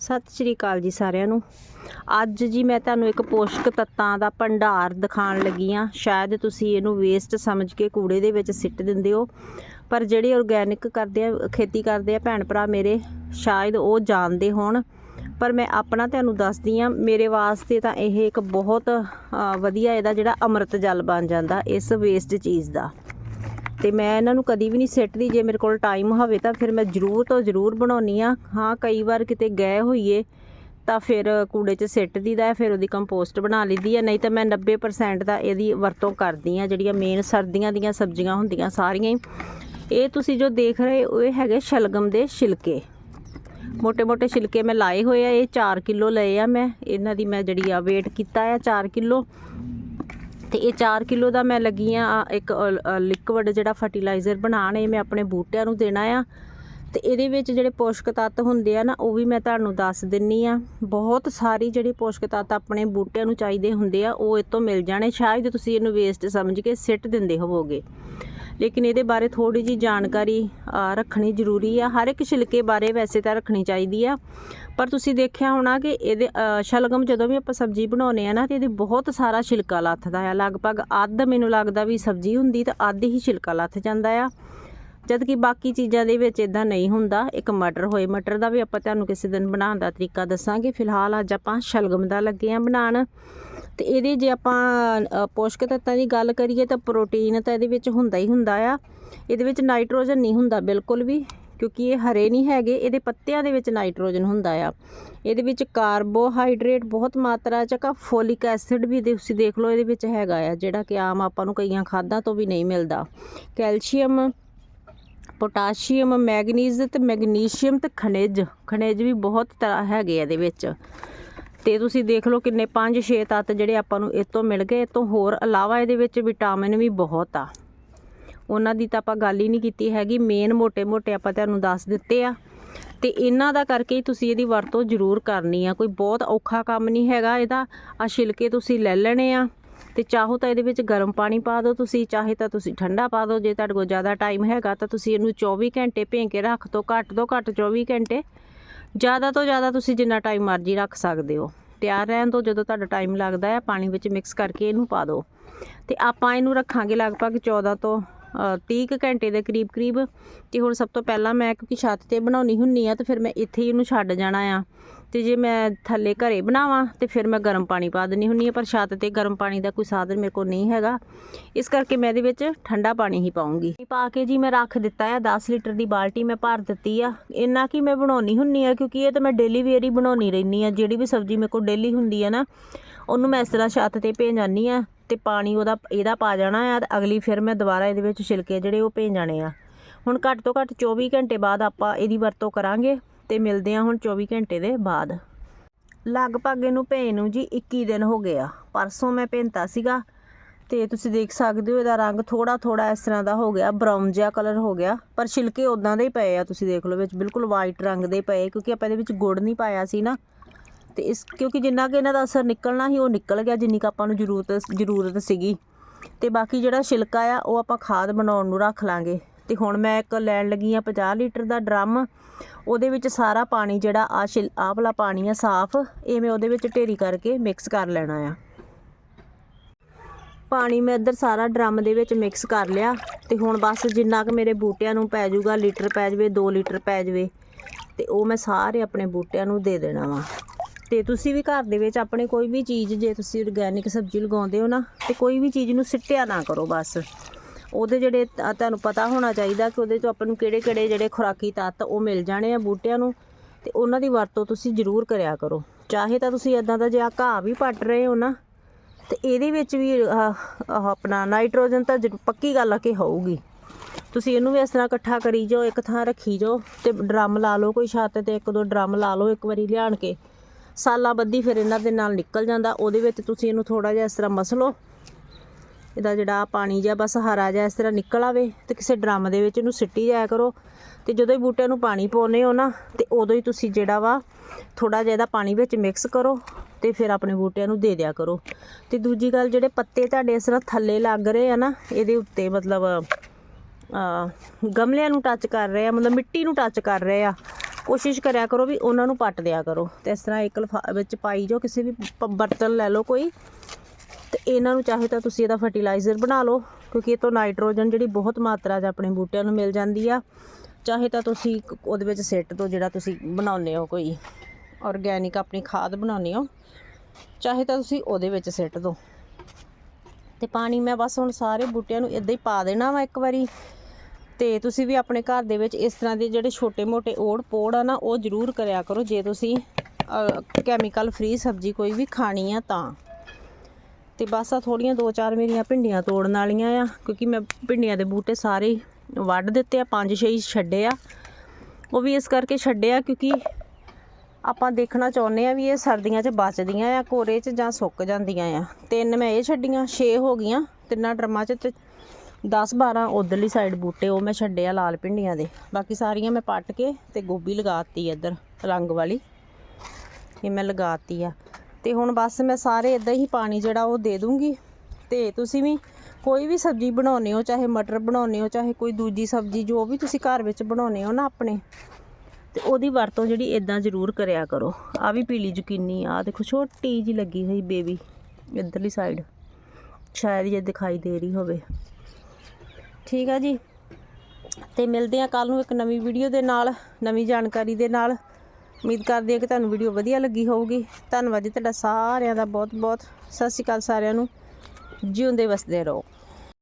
ਸਤਿ ਸ਼੍ਰੀ ਅਕਾਲ ਜੀ ਸਾਰਿਆਂ ਨੂੰ। ਅੱਜ ਜੀ ਮੈਂ ਤੁਹਾਨੂੰ ਇੱਕ ਪੋਸ਼ਕ ਤੱਤਾਂ ਦਾ ਭੰਡਾਰ ਦਿਖਾਉਣ ਲੱਗੀ ਆ ਸ਼ਾਇਦ ਤੁਸੀਂ ਇਹਨੂੰ ਵੇਸਟ ਸਮਝ ਕੇ ਕੂੜੇ ਦੇ ਵਿੱਚ ਸਿੱਟ ਦਿੰਦੇ ਹੋ। ਪਰ ਜਿਹੜੇ ਆਰਗੈਨਿਕ ਕਰਦੇ ਆ, ਖੇਤੀ ਕਰਦੇ ਆ ਭੈਣ ਭਰਾ ਮੇਰੇ, ਸ਼ਾਇਦ ਉਹ ਜਾਣਦੇ ਹੋਣ। ਪਰ ਮੈਂ ਆਪਣਾ ਤੁਹਾਨੂੰ ਦੱਸਦੀ ਆ ਮੇਰੇ ਵਾਸਤੇ ਤਾਂ ਇਹ ਇੱਕ ਬਹੁਤ ਵਧੀਆ ਇਹਦਾ ਜਿਹੜਾ ਅੰਮ੍ਰਿਤ ਜਲ ਬਣ ਜਾਂਦਾ, ਇਸ ਵੇਸਟ ਚੀਜ਼ ਦਾ। ਤੇ ਮੈਂ ਇਹਨਾਂ ਨੂੰ ਕਦੀ ਵੀ ਨਹੀਂ ਸਿੱਟਦੀ, ਜੇ ਮੇਰੇ ਕੋਲ ਟਾਈਮ ਹੋਵੇ ਤਾਂ ਫਿਰ ਮੈਂ ਜ਼ਰੂਰ ਤੋਂ ਜ਼ਰੂਰ ਬਣਾਉਣੀ ਆ। ਹਾਂ, ਕਈ ਵਾਰ ਕਿਤੇ ਗਏ ਹੋਈਏ ਤਾਂ ਫਿਰ ਕੂੜੇ 'ਚ ਸਿੱਟ ਦੀਦਾ ਫਿਰ ਉਹਦੀ ਕੰਪੋਸਟ ਬਣਾ ਲਈਦੀ ਆ, ਨਹੀਂ ਤਾਂ ਮੈਂ 90% ਦਾ ਇਹਦੀ ਵਰਤੋਂ ਕਰਦੀ ਆ, ਜਿਹੜੀਆਂ ਮੇਨ ਸਰਦੀਆਂ ਦੀਆਂ ਸਬਜ਼ੀਆਂ ਹੁੰਦੀਆਂ ਸਾਰੀਆਂ ਹੀ। ਇਹ ਤੁਸੀਂ ਜੋ ਦੇਖ ਰਹੇ ਹੋ, ਇਹ ਹੈਗੇ ਸ਼ਲਗਮ ਦੇ ਛਿਲਕੇ। ਮੋٹے-ਮੋٹے ਛਿਲਕੇ ਮੈਂ ਲਾਏ ਹੋਏ ਆ, ਇਹ 4 ਕਿਲੋ ਲਏ ਆ ਮੈਂ। ਇਹਨਾਂ ਦੀ ਮੈਂ ਜਿਹੜੀ ਆ ਵੇਟ ਕੀਤਾ ਆ 4 ਕਿਲੋ। ਤੇ ਇਹ 4 ਕਿਲੋ ਦਾ ਮੈਂ ਲੱਗੀ ਆ ਇੱਕ ਲਿਕਵਿਡ ਜਿਹੜਾ ਫਰਟੀਲਾਈਜ਼ਰ ਬਣਾਉਣ, ਇਹ ਮੈਂ ਆਪਣੇ ਬੂਟਿਆਂ ਨੂੰ ਦੇਣਾ ਆ। ਤੇ ਇਹਦੇ ਵਿੱਚ ਜਿਹੜੇ ਪੋਸ਼ਕ ਤੱਤ ਹੁੰਦੇ ਆ ਨਾ, ਉਹ ਵੀ ਮੈਂ ਤੁਹਾਨੂੰ ਦੱਸ ਦਿੰਨੀ ਆ। ਬਹੁਤ ਸਾਰੀ ਜਿਹੜੀ ਪੋਸ਼ਕ ਤੱਤ ਆਪਣੇ ਬੂਟਿਆਂ ਨੂੰ ਚਾਹੀਦੇ ਹੁੰਦੇ ਆ, ਉਹ ਇਹ ਤੋਂ ਮਿਲ ਜਾਣੇ। ਸ਼ਾਇਦ ਤੁਸੀਂ ਇਹਨੂੰ ਵੇਸਟ ਸਮਝ ਕੇ ਸਿੱਟ ਦਿੰਦੇ ਹੋਵੋਗੇ। ਲੇਕਿਨ ਇਹਦੇ ਬਾਰੇ ਥੋੜੀ ਜੀ ਜਾਣਕਾਰੀ ਰੱਖਣੀ ਜ਼ਰੂਰੀ ਆ। ਹਰ ਇੱਕ ਛਿਲਕੇ ਬਾਰੇ ਵੈਸੇ ਤਾਂ ਰੱਖਣੀ ਚਾਹੀਦੀ ਆ। ਪਰ ਤੁਸੀਂ ਦੇਖਿਆ ਹੋਣਾ ਕਿ ਇਹਦੇ ਸ਼ਲਗਮ ਜਦੋਂ ਵੀ ਆਪਾਂ ਸਬਜ਼ੀ ਬਣਾਉਨੇ ਆ ਨਾ, ਤੇ ਇਹਦੇ ਬਹੁਤ ਸਾਰਾ ਛਿਲਕਾ ਲੱਥਦਾ ਆ। ਲਗਭਗ ਅੱਧ ਮੈਨੂੰ ਲੱਗਦਾ ਵੀ ਸਬਜ਼ੀ ਹੁੰਦੀ ਤਾਂ ਅੱਧ ਹੀ ਛਿਲਕਾ ਲੱਥ ਜਾਂਦਾ ਆ। ਜਦ ਕਿ ਬਾਕੀ ਚੀਜ਼ਾਂ ਦੇ ਵਿੱਚ ਇਦਾਂ ਨਹੀਂ ਹੁੰਦਾ, ਇੱਕ ਮਟਰ ਹੋਏ, ਮਟਰ ਦਾ ਵੀ ਆਪਾਂ ਤੁਹਾਨੂੰ ਕਿਸੇ ਦਿਨ ਬਣਾਉਣ ਦਾ ਤਰੀਕਾ ਦੱਸਾਂਗੇ। ਫਿਲਹਾਲ ਅੱਜ ਆਪਾਂ ਸ਼ਲਗਮ ਦਾ ਲੱਗੇ ਆ ਬਣਾਉਣ। ਤੇ ਇਹਦੇ ਜੇ ਆਪਾਂ ਪੋਸ਼ਕ ਤੱਤਾਂ ਦੀ ਗੱਲ ਕਰੀਏ ਤਾਂ ਪ੍ਰੋਟੀਨ ਤਾਂ ਇਹਦੇ ਵਿੱਚ ਹੁੰਦਾ ਹੀ ਹੁੰਦਾ ਆ। ਇਹਦੇ ਵਿੱਚ ਨਾਈਟ੍ਰੋਜਨ ਨਹੀਂ ਹੁੰਦਾ ਬਿਲਕੁਲ ਵੀ, ਕਿਉਂਕਿ ਇਹ ਹਰੇ ਨਹੀਂ ਹੈਗੇ, ਇਹਦੇ ਪੱਤਿਆਂ ਦੇ ਵਿੱਚ ਨਾਈਟ੍ਰੋਜਨ ਹੁੰਦਾ ਆ। ਇਹਦੇ ਵਿੱਚ ਕਾਰਬੋਹਾਈਡਰੇਟ ਬਹੁਤ ਮਾਤਰਾ ਚ ਕਾ ਫੋਲਿਕ ਐਸਿਡ ਵੀ ਤੁਸੀਂ ਦੇਖ ਲਓ ਇਹਦੇ ਵਿੱਚ ਹੈਗਾ ਆ, ਜਿਹੜਾ ਕਿ ਆਮ ਆਪਾਂ ਨੂੰ ਕਈਆਂ ਖਾਦਾਂ ਤੋਂ ਵੀ ਨਹੀਂ ਮਿਲਦਾ। ਕੈਲਸ਼ੀਅਮ ਪੋਟਾਸ਼ੀਅਮ, ਮੈਗਨੀਜ਼ ਤੇ ਮੈਗਨੀਸ਼ੀਅਮ ਤੇ ਖਣਿਜ। ਖਣਿਜ ਵੀ ਬਹੁਤ ਤਰ੍ਹਾਂ ਹੈਗੇ ਆ ਇਹਦੇ ਵਿੱਚ। ਤੇ ਤੁਸੀਂ ਦੇਖ ਲਓ ਕਿੰਨੇ 5 6 ਤੱਤ ਜਿਹੜੇ ਆਪਾਂ ਨੂੰ ਇਸ ਤੋਂ ਮਿਲ ਗਏ। ਇਸ ਤੋਂ ਹੋਰ ਇਲਾਵਾ ਇਹਦੇ ਵਿੱਚ ਵਿਟਾਮਿਨ ਵੀ ਬਹੁਤ ਆ। ਉਹਨਾਂ ਦੀ ਤਾਂ ਆਪਾਂ ਗੱਲ ਹੀ ਨਹੀਂ ਕੀਤੀ ਹੈਗੀ। ਮੇਨ ਮੋٹے-ਮੋٹے ਆਪਾਂ ਤੁਹਾਨੂੰ ਦੱਸ ਦਿੱਤੇ ਆ। ਤੇ ਇਹਨਾਂ ਦਾ ਕਰਕੇ ਹੀ ਤੁਸੀਂ ਇਹਦੀ ਵਰਤੋਂ ਜ਼ਰੂਰ ਕਰਨੀ ਆ। ਕੋਈ ਬਹੁਤ ਔਖਾ ਕੰਮ ਨਹੀਂ ਹੈਗਾ ਇਹਦਾ। ਆ ਛਿਲਕੇ ਤੁਸੀਂ ਲੈ ਲੈਣੇ ਆ। ਤੇ ਚਾਹੋ ਤਾਂ ਇਹਦੇ ਵਿੱਚ ਗਰਮ ਪਾਣੀ ਪਾ ਦਿਓ ਤੁਸੀਂ, ਚਾਹੇ ਤਾਂ ਤੁਸੀਂ ਠੰਡਾ ਪਾ ਦਿਓ, ਜੇ ਤੁਹਾਡੇ ਕੋਲ ਜ਼ਿਆਦਾ ਟਾਈਮ ਹੈਗਾ ਤਾਂ ਤੁਸੀਂ ਇਹਨੂੰ 24 ਘੰਟੇ ਭੇਂ ਕੇ ਰੱਖ ਦਿਓ, ਘੱਟ ਤੋਂ ਘੱਟ 24 ਘੰਟੇ। ਜ਼ਿਆਦਾ ਤੋਂ ਜ਼ਿਆਦਾ ਤੁਸੀਂ ਜਿੰਨਾ ਟਾਈਮ ਮਰਜ਼ੀ ਰੱਖ ਸਕਦੇ ਹੋ। ਤਿਆਰ ਰਹਿਣ ਤੋਂ ਜਦੋਂ ਤੁਹਾਡਾ ਟਾਈਮ ਲੱਗਦਾ ਹੈ, ਪਾਣੀ ਵਿੱਚ ਮਿਕਸ ਕਰਕੇ ਇਹਨੂੰ ਪਾ ਦਿਓ। ਤੇ ਆਪਾਂ ਇਹਨੂੰ ਰੱਖਾਂਗੇ ਲਗਭਗ 14 ਤੋਂ 30 ਕੁ ਘੰਟੇ ਦੇ ਕਰੀਬ ਕਰੀਬ ਤੇ ਹੁਣ ਸਭ ਤੋਂ ਪਹਿਲਾਂ ਮੈਂ ਕਿਉਂਕਿ ਛੱਤ ਤੇ ਬਣਾਉਣੀ ਹੁੰਨੀ ਆ ਤੇ ਫਿਰ ਮੈਂ ਇੱਥੇ ਹੀ ਇਹਨੂੰ ਛੱਡ ਜਾਣਾ ਆ। ਤੇ ਜੇ ਮੈਂ ਥੱਲੇ ਘਰੇ ਬਣਾਵਾਂ ਤੇ ਫਿਰ ਮੈਂ ਗਰਮ ਪਾਣੀ ਪਾ ਦਿੰਨੀ ਹੁੰਨੀ ਆ, ਪਰ ਛੱਤ ਤੇ ਗਰਮ ਪਾਣੀ ਦਾ ਕੋਈ ਸਾਧਨ ਮੇਰੇ ਕੋਲ ਨਹੀਂ ਹੈਗਾ। ਇਸ ਕਰਕੇ ਮੈਂ ਇਹਦੇ ਵਿੱਚ ਠੰਡਾ ਪਾਣੀ ਹੀ ਪਾਉਂਗੀ ਪਾ ਕੇ ਜੀ ਮੈਂ ਰੱਖ ਦਿੱਤਾ ਆ 10 ਲੀਟਰ ਦੀ ਬਾਲਟੀ ਮੈਂ ਭਰ ਦਿੱਤੀ ਆ। ਇੰਨਾ ਕਿ ਮੈਂ ਬਣਾਉਣੀ ਹੁੰਨੀ ਆ ਕਿਉਂਕਿ ਇਹ ਤਾਂ ਮੈਂ ਡੇਲੀ ਵੇਅਰ ਹੀ ਬਣਾਉਣੀ ਰਹਿੰਦੀ ਆ। ਜਿਹੜੀ ਵੀ ਸਬਜ਼ੀ ਮੇਰੇ ਕੋਲ ਡੇਲੀ ਹੁੰਦੀ ਆ ਨਾ, ਉਹਨੂੰ ਮੈਂ ਇਸ ਤਰ੍ਹਾਂ ਛੱਤ ਤੇ ਭੇਜ ਜਾਂਦੀ ਆ। ਤੇ ਪਾਣੀ ਉਹਦਾ, ਇਹਦਾ ਪਾ ਜਾਣਾ ਆ ਤੇ ਅਗਲੀ ਫਿਰ ਮੈਂ ਦੁਬਾਰਾ ਇਹਦੇ ਵਿੱਚ ਛਿਲਕੇ ਜਿਹੜੇ ਉਹ ਭੇਜ ਜਾਣੇ ਆ। ਹੁਣ ਘੱਟ ਤੋਂ ਘੱਟ 24 ਘੰਟੇ ਬਾਅਦ ਆਪਾਂ ਇਹਦੀ ਵਰਤੋਂ ਕਰਾਂਗੇ ਤੇ ਮਿਲਦੇ ਆ ਹੁਣ 24 ਘੰਟੇ ਦੇ ਬਾਅਦ। ਲਗਭਗ ਇਹਨੂੰ ਭੇਜ ਨੂੰ ਜੀ 21 ਦਿਨ ਹੋ ਗਏ ਆ। ਪਰਸੋਂ ਮੈਂ ਭੇਂਤਾ ਸੀਗਾ ਤੇ ਤੁਸੀਂ ਦੇਖ ਸਕਦੇ ਹੋ ਇਹਦਾ ਰੰਗ ਥੋੜਾ ਥੋੜਾ ਇਸ ਤਰ੍ਹਾਂ ਦਾ ਹੋ ਗਿਆ, ਬਰਾਊਨ ਜਿਹਾ ਕਲਰ ਹੋ ਗਿਆ। ਪਰ ਛਿਲਕੇ ਉਦਾਂ ਦੇ ਹੀ ਪਏ ਆ, ਤੁਸੀਂ ਦੇਖ ਲਓ ਵਿੱਚ ਬਿਲਕੁਲ ਵਾਈਟ ਰੰਗ ਦੇ ਪਏ, ਕਿਉਂਕਿ ਆਪਾਂ ਇਹਦੇ ਵਿੱਚ ਗੁੜ ਨਹੀਂ ਪਾਇਆ ਸੀ ਨਾ। ਤੇ ਇਸ ਕਿਉਂਕਿ ਜਿੰਨਾ ਕਿ ਇਹਨਾਂ ਦਾ ਅਸਰ ਨਿਕਲਣਾ ਸੀ, ਉਹ ਨਿਕਲ ਗਿਆ ਜਿੰਨੀ ਕੁ ਆਪਾਂ ਨੂੰ ਜ਼ਰੂਰਤ ਜ਼ਰੂਰਤ ਸੀਗੀ। ਤੇ ਬਾਕੀ ਜਿਹੜਾ ਛਿਲਕਾ ਆ, ਉਹ ਆਪਾਂ ਖਾਦ ਬਣਾਉਣ ਨੂੰ ਰੱਖ ਲਾਂਗੇ। ਤੇ ਹੁਣ ਮੈਂ ਇੱਕ ਲੈਣ ਲੱਗੀ ਆ 50 ਲੀਟਰ ਦਾ ਡਰਮ। ਉਹਦੇ ਵਿੱਚ ਸਾਰਾ ਪਾਣੀ ਜਿਹੜਾ ਆ ਛਿਲ ਆਹ ਵਾਲਾ ਪਾਣੀ ਆ ਸਾਫ਼ ਇਹ ਮੈਂ ਉਹਦੇ ਵਿੱਚ ਢੇਰੀ ਕਰਕੇ ਮਿਕਸ ਕਰ ਲੈਣਾ ਆ। ਪਾਣੀ ਮੈਂ ਇੱਧਰ ਸਾਰਾ ਡਰਮ ਦੇ ਵਿੱਚ ਮਿਕਸ ਕਰ ਲਿਆ। ਤੇ ਹੁਣ ਬਸ ਜਿੰਨਾ ਕੁ ਮੇਰੇ ਬੂਟਿਆਂ ਨੂੰ ਪੈ ਜਾਊਗਾ, ਲੀਟਰ ਪੈ ਜਾਵੇ 2 ਲੀਟਰ ਪੈ ਜਾਵੇ। ਤੇ ਉਹ ਮੈਂ ਸਾਰੇ ਆਪਣੇ ਬੂਟਿਆਂ ਨੂੰ ਦੇ ਦੇਣਾ ਵਾ। ਤੇ ਤੁਸੀਂ ਵੀ ਘਰ ਦੇ ਵਿੱਚ ਆਪਣੇ ਕੋਈ ਵੀ ਚੀਜ਼, ਜੇ ਤੁਸੀਂ ਆਰਗੈਨਿਕ ਸਬਜ਼ੀ ਲਗਾਉਂਦੇ ਹੋ ਨਾ, ਤੇ ਕੋਈ ਵੀ ਚੀਜ਼ ਨੂੰ ਸਿੱਟਿਆ ਨਾ ਕਰੋ ਬਸ। ਉਹਦੇ ਜਿਹੜੇ ਤੁਹਾਨੂੰ ਪਤਾ ਹੋਣਾ ਚਾਹੀਦਾ ਕਿ ਉਹਦੇ 'ਚੋਂ ਆਪਾਂ ਨੂੰ ਕਿਹੜੇ ਕਿਹੜੇ ਜਿਹੜੇ ਖੁਰਾਕੀ ਤੱਤ ਉਹ ਮਿਲ ਜਾਣੇ ਆ ਬੂਟਿਆਂ ਨੂੰ, ਤੇ ਉਹਨਾਂ ਦੀ ਵਰਤੋਂ ਤੁਸੀਂ ਜ਼ਰੂਰ ਕਰਿਆ ਕਰੋ। ਚਾਹੇ ਤਾਂ ਤੁਸੀਂ ਇਦਾਂ ਦਾ ਜੇ ਘਾਹ ਵੀ ਪੱਟ ਰਹੇ ਹੋ ਨਾ, ਤੇ ਇਹਦੇ ਵਿੱਚ ਵੀ ਆਪਣਾ ਨਾਈਟ੍ਰੋਜਨ ਤਾਂ ਜ਼ਰੂ- ਪੱਕੀ ਗੱਲ ਆ ਕਿ ਹੋਊਗੀ। ਤੁਸੀਂ ਇਹਨੂੰ ਵੀ ਇਸ ਤਰ੍ਹਾਂ ਇਕੱਠਾ ਕਰੀ ਜਾਓ, ਇੱਕ ਥਾਂ ਰੱਖੀ ਜਾਓ, ਤੇ ਡਰਮ ਲਾ ਲਓ ਕੋਈ ਛੱਤ ਤੇ, ਇੱਕ ਦੋ ਡਰਮ ਲਾ ਲਓ, ਇੱਕ ਵਾਰੀ ਲਿਆਣ ਕੇ ਸਾਲਾਂ ਬੱਧੀ ਫਿਰ ਇਹਨਾਂ ਦੇ ਨਾਲ ਨਿਕਲ ਜਾਂਦਾ। ਉਹਦੇ ਵਿੱਚ ਤੁਸੀਂ ਇਹਨੂੰ ਥੋੜਾ ਜਿਹਾ ਇਸ ਤਰ੍ਹਾਂ ਮਸ ਲਓ ਇਹਦਾ ਜਿਹੜਾ ਪਾਣੀ ਜਿਹਾ ਬਸ ਹਰਾ ਜਿਹਾ ਇਸ ਤਰ੍ਹਾਂ ਨਿਕਲ ਆਵੇ ਤੇ ਕਿਸੇ ਡਰਮ ਦੇ ਵਿੱਚ ਇਹਨੂੰ ਸਿੱਟੀ ਜਾਇਆ ਕਰੋ। ਤੇ ਜਦੋਂ ਹੀ ਬੂਟਿਆਂ ਨੂੰ ਪਾਣੀ ਪਾਉਨੇ ਹੋ ਨਾ, ਤੇ ਉਦੋਂ ਹੀ ਤੁਸੀਂ ਜਿਹੜਾ ਵਾ ਥੋੜਾ ਜਿਹਾ ਇਹਦਾ ਪਾਣੀ ਵਿੱਚ ਮਿਕਸ ਕਰੋ ਤੇ ਫਿਰ ਆਪਣੇ ਬੂਟਿਆਂ ਨੂੰ ਦੇ ਦਿਆ ਕਰੋ। ਤੇ ਦੂਜੀ ਗੱਲ ਜਿਹੜੇ ਪੱਤੇ ਤੁਹਾਡੇ ਇਸ ਤਰ੍ਹਾਂ ਥੱਲੇ ਲੱਗ ਰਹੇ ਆ ਨਾ, ਇਹਦੇ ਉੱਤੇ ਮਤਲਬ ਗਮਲਿਆਂ ਨੂੰ ਟੱਚ ਕਰ ਰਹੇ ਆ, ਮਤਲਬ ਮਿੱਟੀ ਨੂੰ ਟੱਚ ਕਰ ਰਹੇ ਆ। ਕੋਸ਼ਿਸ਼ ਕਰਿਆ ਕਰੋ ਵੀ ਉਹਨਾਂ ਨੂੰ ਪੱਟ ਦਿਆ ਕਰੋ। ਤੇ ਇਸ ਤਰ੍ਹਾਂ ਇੱਕ ਲਿਫਾ ਵਿੱਚ ਪਾਈ ਜੋ ਕਿਸੇ ਵੀ ਪ- ਬਰਤਨ ਲੈ ਲਓ ਕੋਈ। ਤੇ ਇਹਨਾਂ ਨੂੰ ਚਾਹੇ ਤਾਂ ਤੁਸੀਂ ਇਹਦਾ ਫਰਟੀਲਾਈਜ਼ਰ ਬਣਾ ਲਓ, ਕਿਉਂਕਿ ਇਹ ਤੋਂ ਨਾਈਟ੍ਰੋਜਨ ਜਿਹੜੀ ਬਹੁਤ ਮਾਤਰਾ 'ਚ ਆਪਣੇ ਬੂਟਿਆਂ ਨੂੰ ਮਿਲ ਜਾਂਦੀ ਆ। ਚਾਹੇ ਤਾਂ ਤੁਸੀਂ ਉਹਦੇ ਵਿੱਚ ਸਿੱਟ ਦਿਓ ਜਿਹੜਾ ਤੁਸੀਂ ਬਣਾਉਂਦੇ ਹੋ ਕੋਈ ਆਰਗੈਨਿਕ ਆਪਣੀ ਖਾਦ ਬਣਾਉਂਦੇ ਹੋ। ਚਾਹੇ ਤਾਂ ਤੁਸੀਂ ਉਹਦੇ ਵਿੱਚ ਸਿੱਟ ਦਿਓ ਤੇ ਪਾਣੀ ਮੈਂ ਬਸ ਹੁਣ ਸਾਰੇ ਬੂਟਿਆਂ ਨੂੰ ਇਦਾਂ ਹੀ ਪਾ ਦੇਣਾ ਵਾ ਇੱਕ ਵਾਰੀ। ਤੇ ਤੁਸੀਂ ਵੀ ਆਪਣੇ ਘਰ ਦੇ ਵਿੱਚ ਇਸ ਤਰ੍ਹਾਂ ਦੇ ਜਿਹੜੇ ਛੋਟੇ-ਮੋਟੇ ਓੜ ਪੋੜ ਆ ਨਾ, ਉਹ ਜ਼ਰੂਰ ਕਰਿਆ ਕਰੋ। ਜੇ ਤੁਸੀਂ ਕੈਮੀਕਲ ਫ੍ਰੀ ਸਬਜ਼ੀ ਕੋਈ ਵੀ ਖਾਣੀ ਆ ਤਾਂ। ਤੇ ਬਸ ਆ ਥੋੜੀਆਂ ਦੋ ਚਾਰ ਮੇਰੀਆਂ ਭਿੰਡੀਆਂ ਤੋੜਨ ਵਾਲੀਆਂ ਆ, ਕਿਉਂਕਿ ਮੈਂ ਭਿੰਡੀਆਂ ਦੇ ਬੂਟੇ ਸਾਰੇ ਵੱਢ ਦਿੱਤੇ ਆ, ਪੰਜ ਛੇ ਹੀ ਛੱਡੇ ਆ। ਉਹ ਵੀ ਇਸ ਕਰਕੇ ਛੱਡੇ ਆ ਕਿਉਂਕਿ ਆਪਾਂ ਦੇਖਣਾ ਚਾਹੁੰਦੇ ਆ ਵੀ ਇਹ ਸਰਦੀਆਂ 'ਚ ਬਚਦੀਆਂ ਆ, ਕੋਰੇ 'ਚ ਜਾਂ ਸੁੱਕ ਜਾਂਦੀਆਂ ਆ। ਤਿੰਨ ਮੈਂ ਇਹ ਛੱਡੀਆਂ 6 ਹੋ ਗਈਆਂ, ਤਿੰਨਾਂ ਡਰਮਾਂ 'ਚ ਤੇ 10 12 ਉਧਰਲੀ ਸਾਈਡ ਬੂਟੇ, ਉਹ ਮੈਂ ਛੱਡੇ ਆ ਲਾਲ ਭਿੰਡੀਆਂ ਦੇ। ਬਾਕੀ ਸਾਰੀਆਂ ਮੈਂ ਪੱਟ ਕੇ ਤੇ ਗੋਭੀ ਲਗਾਤੀ ਇੱਧਰ, ਰੰਗ ਵਾਲੀ। ਇਹ ਮੈਂ ਲਗਾਤੀ ਆ। ਤੇ ਹੁਣ ਬਸ ਮੈਂ ਸਾਰੇ ਇਦਾਂ ਹੀ ਪਾਣੀ ਜਿਹੜਾ ਉਹ ਦੇ ਦੂੰਗੀ। ਤੇ ਤੁਸੀਂ ਵੀ ਕੋਈ ਵੀ ਸਬਜ਼ੀ ਬਣਾਉਨੇ ਹੋ, ਚਾਹੇ ਮਟਰ ਬਣਾਉਨੇ ਹੋ, ਚਾਹੇ ਕੋਈ ਦੂਜੀ ਸਬਜ਼ੀ, ਜੋ ਵੀ ਤੁਸੀਂ ਘਰ ਵਿੱਚ ਬਣਾਉਨੇ ਹੋ ਨਾ ਆਪਣੇ, ਤੇ ਉਹਦੀ ਵਰਤੋਂ ਜਿਹੜੀ ਇਦਾਂ ਜ਼ਰੂਰ ਕਰਿਆ ਕਰੋ। ਆ ਵੀ ਪੀਲੀ ਜ਼ੁਕੀਨੀ ਆ। ਦੇਖੋ, ਛੋਟੀ ਜੀ ਲੱਗੀ ਹੋਈ ਬੇਬੀ ਇੱਧਰਲੀ ਸਾਈਡ ਸ਼ਾਇਦ ਇਹ ਦਿਖਾਈ ਦੇ ਰਹੀ ਹੋਵੇ। ਠੀਕ ਆ ਜੀ। ਤੇ ਮਿਲਦੇ ਆ ਕੱਲ ਨੂੰ ਇੱਕ ਨਵੀਂ ਵੀਡੀਓ ਦੇ ਨਾਲ, ਨਵੀਂ ਜਾਣਕਾਰੀ ਦੇ ਨਾਲ। ਉਮੀਦ ਕਰਦੇ ਹਾਂ ਕਿ ਤੁਹਾਨੂੰ ਵੀਡੀਓ ਵਧੀਆ ਲੱਗੀ ਹੋਊਗੀ। ਧੰਨਵਾਦ ਜੀ ਤੁਹਾਡਾ ਸਾਰਿਆਂ ਦਾ ਬਹੁਤ ਬਹੁਤ ਸਤਿ ਸ਼੍ਰੀ ਅਕਾਲ ਸਾਰਿਆਂ ਨੂੰ। ਜਿਉਂਦੇ ਵਸਦੇ ਰਹੋ।